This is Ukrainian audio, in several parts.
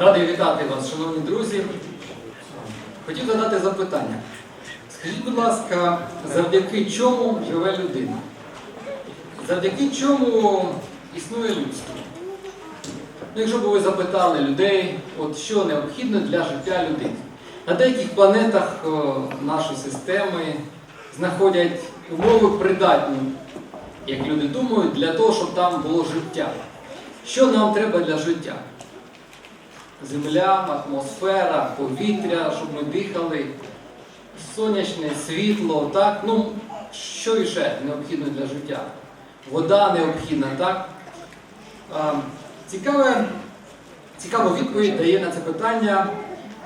Радий вітати вас, шановні друзі. Хотів задати запитання. Скажіть, будь ласка, завдяки чому живе людина? Завдяки чому існує людство? Ну, якщо б ви запитали людей, от що необхідно для життя людини. На деяких планетах нашої системи знаходять умови придатні, як люди думають, для того, щоб там було життя. Що нам треба для життя? Земля, атмосфера, повітря, щоб ми дихали, сонячне світло, так? Ну, що іще необхідно для життя? Вода необхідна, так? А, цікаве, цікаву відповідь дає на це питання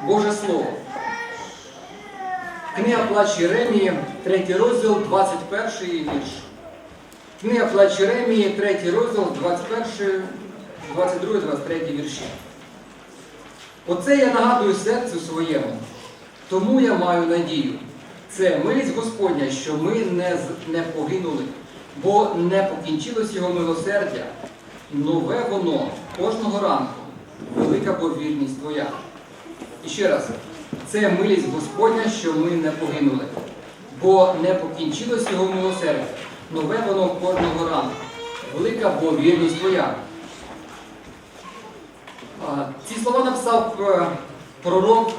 Боже Слово. Книга Плач Єремії, 3 розділ, 21 вірш. Книга Плач Єремії, 3 розділ, 21, 22, 23 вірші. Оце я нагадую серцю своєму, тому я маю надію. Це милість Господня, що ми не, не погинули, бо не покінчилось його милосердя. Нове воно кожного ранку, велика повірність твоя. І ще раз, це милість Господня, що ми не погинули, бо не покінчилось його милосердя. Нове воно кожного ранку, велика бо вірність твоя. Ці слова написав е, пророк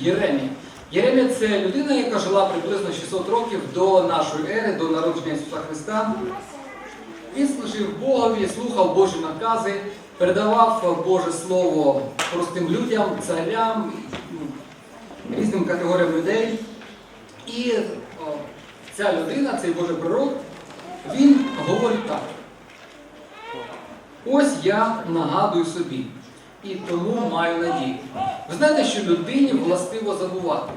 Єремія. Єремія це людина, яка жила приблизно 600 років до нашої ери, до народження Ісуса Христа. Він служив Богові, слухав Божі накази, передавав Боже Слово простим людям, царям, ну, різним категоріям людей. І ця людина, цей Божий пророк, він говорить так. Ось я нагадую собі, і тому маю надію. Ви знаєте, що людині властиво забувати.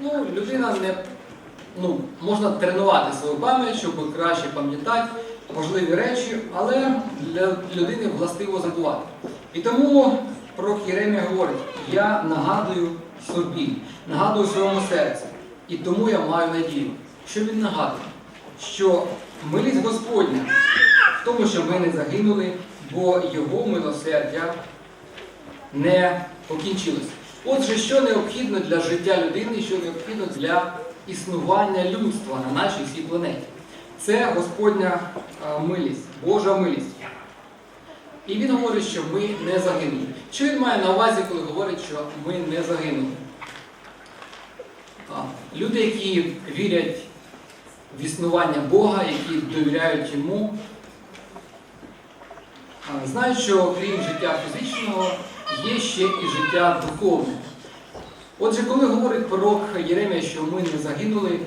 Ну, людина не ну, можна тренувати свою пам'ять, щоб краще пам'ятати важливі речі, але для людини властиво забувати. І тому пророк Єремія говорить: я нагадую собі, нагадую своєму серцю. І тому я маю надію. Що він нагадує? Що милість Господня тому, що ми не загинули, бо його милосердя не покінчилось. Отже, що необхідно для життя людини, що необхідно для існування людства на нашій всій планеті. Це Господня милість, Божа милість. І він говорить, що ми не загинули. Що він має на увазі, коли говорить, що ми не загинули? Люди, які вірять в існування Бога, які довіряють йому, а, знають, що окрім життя фізичного, є ще і життя духовне. Отже, коли говорить пророк Єремія, що ми не загинули,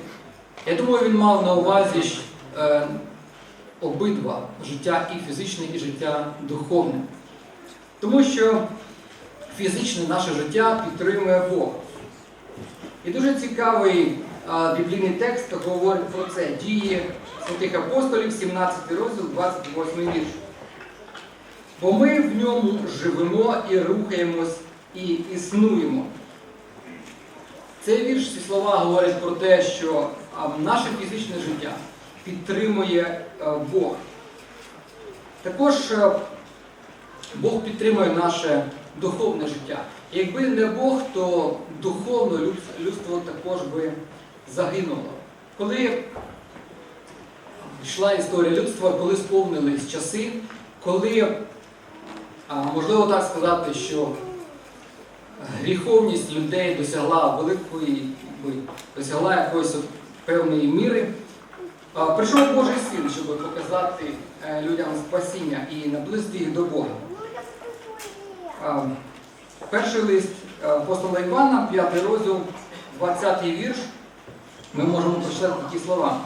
я думаю, він мав на увазі е, обидва життя і фізичне, і життя духовне. Тому що фізичне наше життя підтримує Бог. І дуже цікавий біблійний текст говорить про це. Дії святих апостолів, 17 розділ, 28 вірш. Бо ми в ньому живемо і рухаємось, і існуємо. Цей вірш, ці слова говорять про те, що наше фізичне життя підтримує Бог. Також Бог підтримує наше духовне життя. Якби не Бог, то духовно людство також би загинуло. Коли йшла історія людства, коли сповнились часи, коли, можливо так сказати, що гріховність людей досягла великої, досягла якоїсь певної міри. Прийшов Божий син, щоб показати е, людям спасіння і наблизити їх до Бога. Перший лист е, апостола Івана, 5 розділ, 20 вірш, ми можемо прочитати такі слова.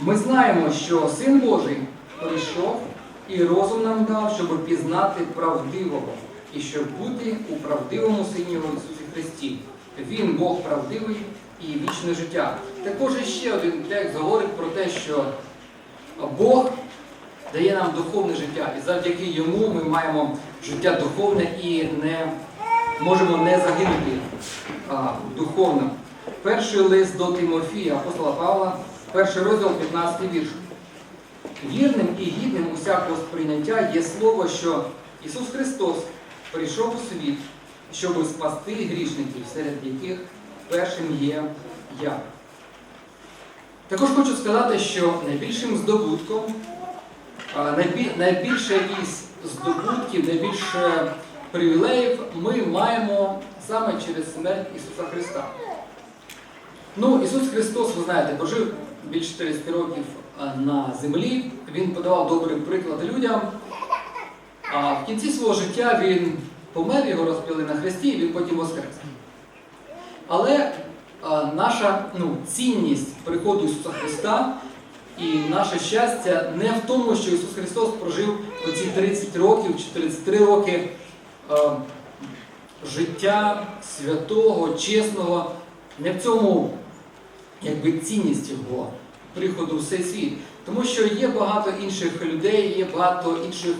Ми знаємо, що Син Божий прийшов і розум нам дав, щоб пізнати правдивого, і щоб бути у правдивому Сині Ісусі Христі. Він Бог правдивий і вічне життя. Також ще один текст говорить про те, що Бог дає нам духовне життя, і завдяки йому ми маємо життя духовне і не можемо не загинути а, духовно. Перший лист до Тимофія, апостола Павла, перший розділ, 15 вірш. Вірним і гідним усякого сприйняття є слово, що Ісус Христос прийшов у світ, щоб спасти грішників, серед яких першим є я. Також хочу сказати, що найбільшим здобутком, найбільше із здобутків, найбільше привілеїв ми маємо саме через смерть Ісуса Христа. Ну, Ісус Христос, ви знаєте, прожив більше 400 років на землі. Він подавав добрий приклад людям. А в кінці свого життя він помер, його розп'яли на хресті, і він потім воскрес. Але а, наша ну, цінність приходу Ісуса Христа і наше щастя не в тому, що Ісус Христос прожив оці 30 років чи 33 роки а, життя святого, чесного, не в цьому якби цінність його приходу в цей світ. Тому що є багато інших людей, є багато інших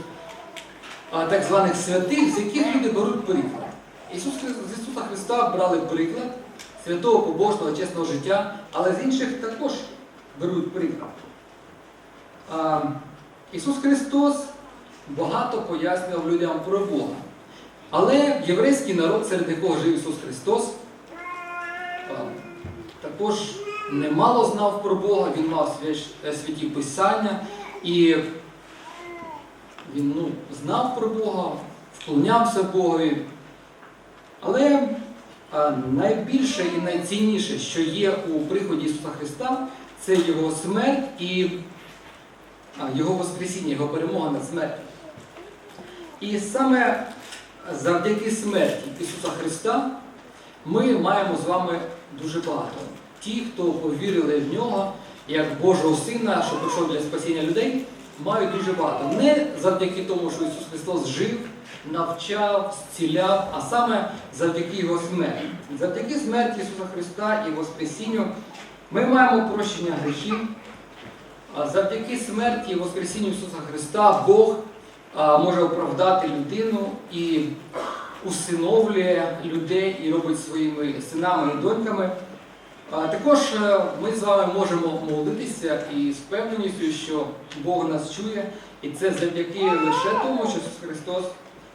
а, так званих святих, з яких люди беруть приклад. Ісус, з Ісуса Христа брали приклад святого, побожного, чесного життя, але з інших також беруть приклад. А, Ісус Христос багато пояснював людям про Бога. Але єврейський народ, серед якого жив Ісус Христос, а, також немало знав про Бога, він мав е, святі писання і він ну, знав про Бога, вклонявся Богові. Але найбільше і найцінніше, що є у приході Ісуса Христа, це Його смерть і Його Воскресіння, Його перемога над смертю. І саме завдяки смерті Ісуса Христа ми маємо з вами дуже багато. Ті, хто повірили в нього як Божого Сина, що прийшов для спасіння людей, мають дуже багато. Не завдяки тому, що Ісус Христос жив, навчав, зціляв, а саме завдяки Його смерті. Завдяки смерті Ісуса Христа і Воскресінню ми маємо прощення гріхів. Завдяки смерті і Воскресінню Ісуса Христа Бог може оправдати людину і усиновлює людей і робить своїми синами і доньками. Також е, ми з вами можемо молитися і з впевненістю, що Бог нас чує, і це завдяки лише тому, що Христос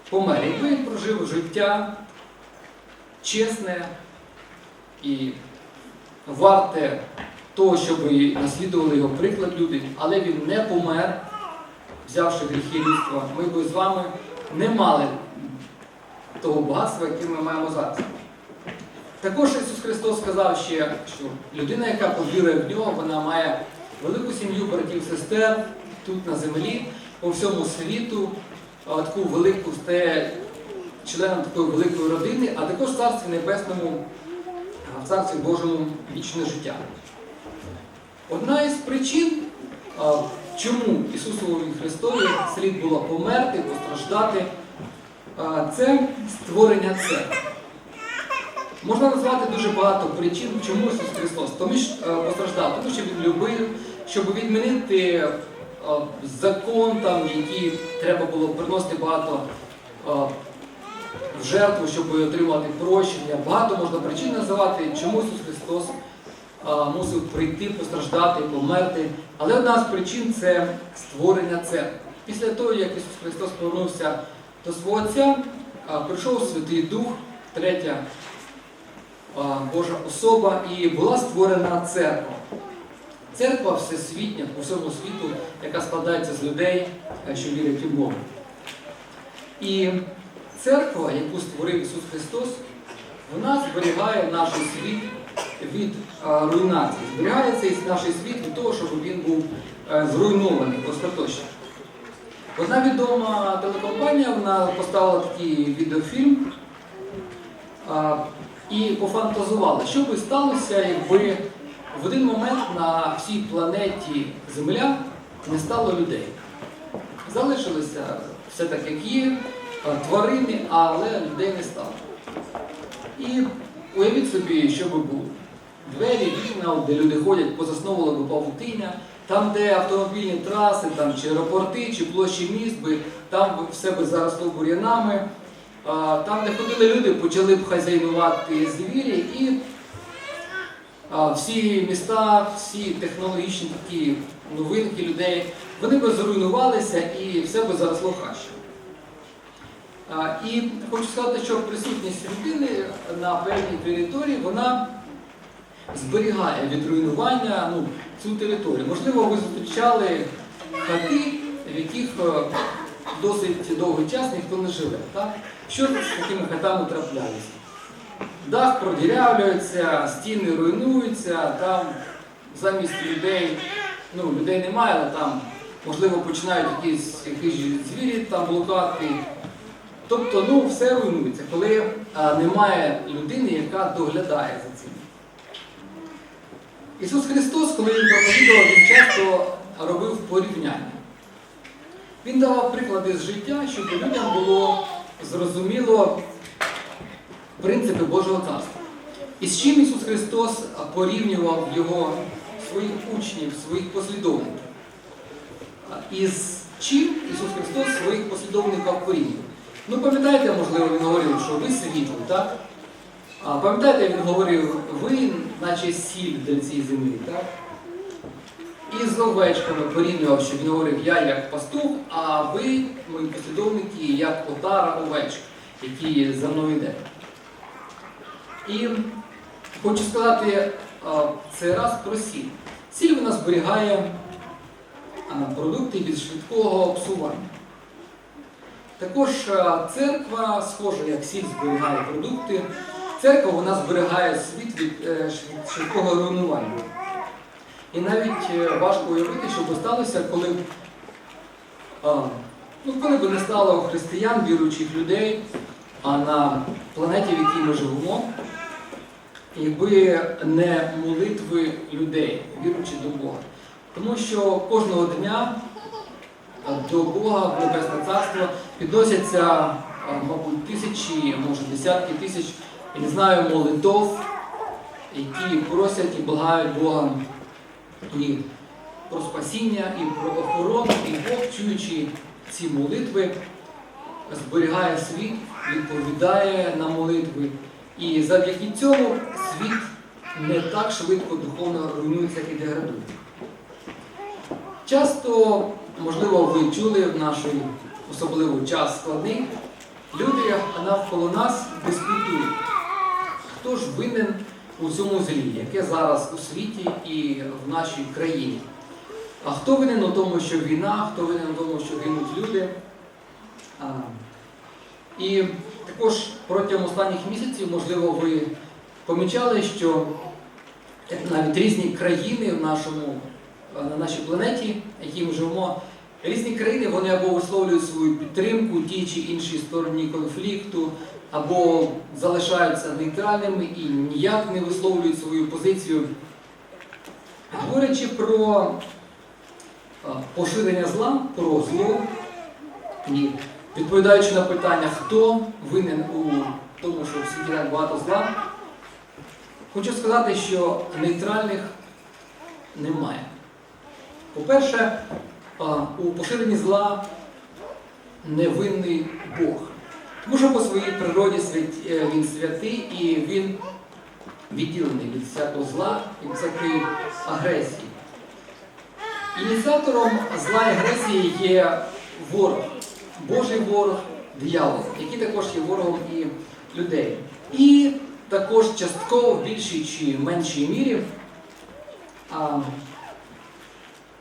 помер. Якби він прожив життя чесне і варте того, щоб наслідували його приклад люди, але він не помер, взявши гріхи людства, ми б з вами не мали того багатства, яке ми маємо зараз. Також Ісус Христос сказав ще, що людина, яка повірує в нього, вона має велику сім'ю братів сестер тут на землі, по всьому світу, таку велику стає членом такої великої родини, а також в Царстві Небесному, в Царстві Божому вічне життя. Одна із причин, чому Ісусу Христові слід було померти, постраждати, це створення церкви. Можна назвати дуже багато причин, чому Ісус Христос тому що, е, постраждав, тому що Він любив, щоб відмінити е, закон, там, який треба було приносити багато е, в жертву, щоб отримати прощення. Багато можна причин називати, чому Ісус Христос мусив прийти, постраждати, померти. Але одна з причин це створення церкви. Після того, як Ісус Христос повернувся до свого Отця, прийшов Святий Дух, третя Божа особа і була створена церква. Церква всесвітня по всьому світу, яка складається з людей, е, що вірять у Бога. І церква, яку створив Ісус Христос, вона зберігає наш світ від руйнації. Зберігає цей наш світ від того, щоб він був е, зруйнований остаточно. Одна відома телекомпанія вона поставила такий відеофільм і пофантазувала, що би сталося, якби в один момент на всій планеті Земля не стало людей. Залишилося все так, як є, тварини, але людей не стало. І уявіть собі, що би було. Двері, вікна, де люди ходять, позасновували би павутиння, там, де автомобільні траси, там, чи аеропорти, чи площі міст, би, там все би заросло бур'янами. Там, де ходили люди, почали б хазяйнувати звірі, і всі міста, всі технологічні такі новинки людей, вони би зруйнувалися і все би заросло хащем. І хочу сказати, що присутність людини на певній території вона зберігає від руйнування ну, цю територію. Можливо, ви зустрічали хати, в яких е, досить довгий час ніхто не живе. Так? Що з такими хатами трапляється? Дах продірявлюється, стіни руйнуються, там замість людей, ну, людей немає, але там, можливо, починають якісь, якісь звірі там блукати. Тобто, ну, все руйнується, коли а, немає людини, яка доглядає за цим. Ісус Христос, коли Він проповідував, Він часто робив порівняння. Він давав приклади з життя, щоб людям було зрозуміло принципи Божого Царства. І з чим Ісус Христос порівнював його своїх учнів, своїх послідовників? І з чим Ісус Христос своїх послідовників порівнював? Ну, пам'ятаєте, можливо, він говорив, що ви світло, так? А пам'ятаєте, він говорив, ви наче сіль для цієї землі, так? І з овечками порівнював, що він говорив, я як пастух, а ви, мої послідовники, як отара овечок, які за мною йде. І хочу сказати а, цей раз про сіль. Сіль вона зберігає продукти від швидкого псування. Також церква, схожа, як сіль зберігає продукти, церква вона зберігає світ від е, швидкого руйнування. І навіть е, важко уявити, що би сталося, коли, б, а, ну, коли б не стало християн, віруючих людей, а на планеті, в якій ми живемо, якби не молитви людей, віруючих до Бога. Тому що кожного дня до Бога в Небесне Царство підносяться, мабуть, тисячі, може десятки тисяч, я не знаю, молитов, які просять і благають Бога і про спасіння, і про охорону, і Бог, чуючи ці молитви, зберігає світ, відповідає на молитви. І завдяки цьому світ не так швидко духовно руйнується і деградує. Часто, можливо, ви чули в нашій особливо час складний, люди навколо нас дискутують, хто ж винен у цьому злі, яке зараз у світі і в нашій країні. А хто винен у тому, що війна, хто винен у тому, що гинуть люди. А, і також протягом останніх місяців, можливо, ви помічали, що навіть різні країни в нашому, на нашій планеті, в якій ми живемо, різні країни вони або висловлюють свою підтримку тій чи іншій стороні конфлікту, або залишаються нейтральними і ніяк не висловлюють свою позицію. Говорячи про поширення зла, про зло, і відповідаючи на питання, хто винен у тому, що в світі так багато зла, хочу сказати, що нейтральних немає. По-перше, у поширенні зла невинний Бог. Тому що по своїй природі е, він святий і він відділений від всякого зла від всякої агресії. Ініціатором зла і агресії є ворог, Божий ворог, диявол, який також є ворогом і людей. І також частково в більшій чи меншій мірі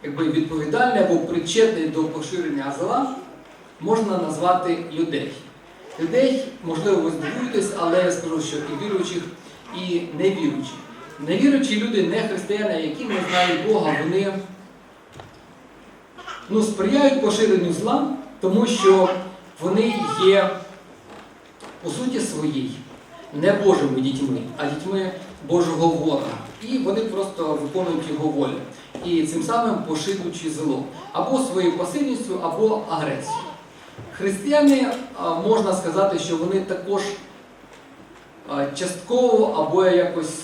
якби відповідальний або причетний до поширення зла можна назвати людей. Людей, можливо, ви здивуєтесь, але я скажу, що і віруючих, і невіруючих. Невіруючі люди, не християни, які не знають Бога, вони ну, сприяють поширенню зла, тому що вони є по суті своїй не Божими дітьми, а дітьми Божого ворога. І вони просто виконують його волю. І цим самим поширюючи зло або своєю пасивністю, або агресією. Християни можна сказати, що вони також частково або якось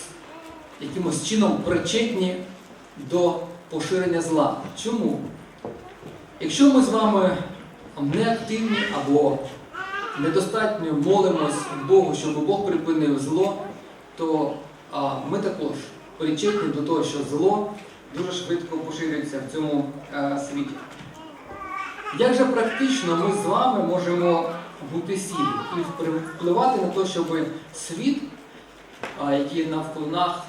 якимось чином причетні до поширення зла. Чому? Якщо ми з вами не активні або недостатньо молимось Богу, щоб Бог припинив зло, то ми також причетні до того, що зло дуже швидко поширюється в цьому е, світі. Як же практично ми з вами можемо бути сіллю і впливати на те, щоб світ, а, який навколо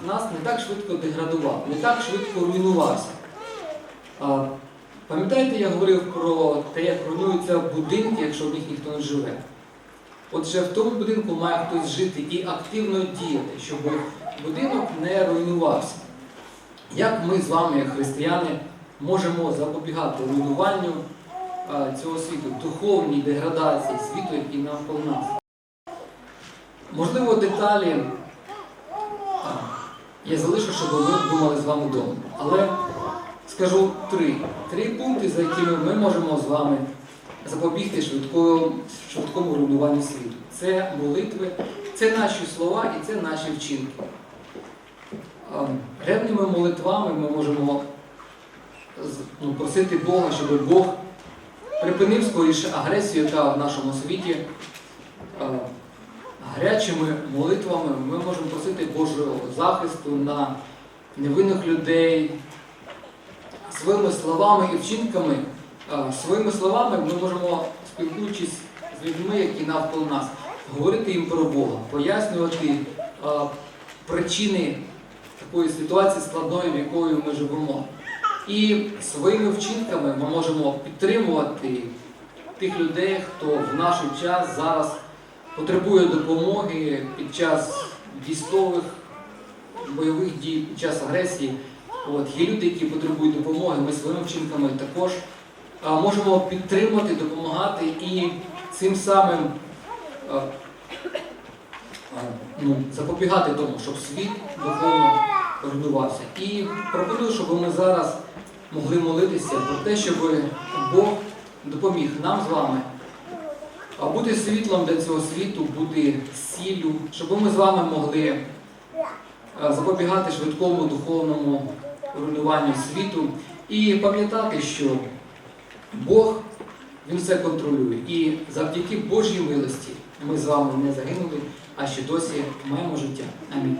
нас, не так швидко деградував, не так швидко руйнувався. А, Пам'ятаєте, я говорив про те, як руйнуються будинки, якщо в них ніхто не живе. Отже, в тому будинку має хтось жити і активно діяти, щоб будинок не руйнувався. Як ми з вами, як християни, можемо запобігати руйнуванню цього світу, духовній деградації світу, який навколо нас? Можливо, деталі я залишу, щоб ви думали з вами вдома. Але скажу три. Три пункти, за якими ми можемо з вами запобігти швидкому, швидкому руйнуванню світу. Це молитви, це наші слова і це наші вчинки. А, Ревними молитвами ми можемо ну, просити Бога, щоб Бог припинив скоріше агресію, яка в нашому світі. А, Гарячими молитвами ми можемо просити Божого захисту на невинних людей, своїми словами і вчинками, своїми словами ми можемо, спілкуючись з людьми, які навколо нас, говорити їм про Бога, пояснювати причини такої ситуації складної, в якої ми живемо. І своїми вчинками ми можемо підтримувати тих людей, хто в наш час зараз потребує допомоги під час військових бойових дій, під час агресії. От, є люди, які потребують допомоги, ми своїми вчинками також можемо підтримати, допомагати і цим самим ну, запобігати тому, щоб світ духовно руйнувався. І пропоную, щоб ми зараз могли молитися про те, щоб Бог допоміг нам з вами бути світлом для цього світу, бути сіллю, щоб ми з вами могли запобігати швидкому духовному руйнуванню світу і пам'ятати, що Бог Він все контролює. І завдяки Божій милості ми з вами не загинули, а ще досі в моєму життя. Амінь.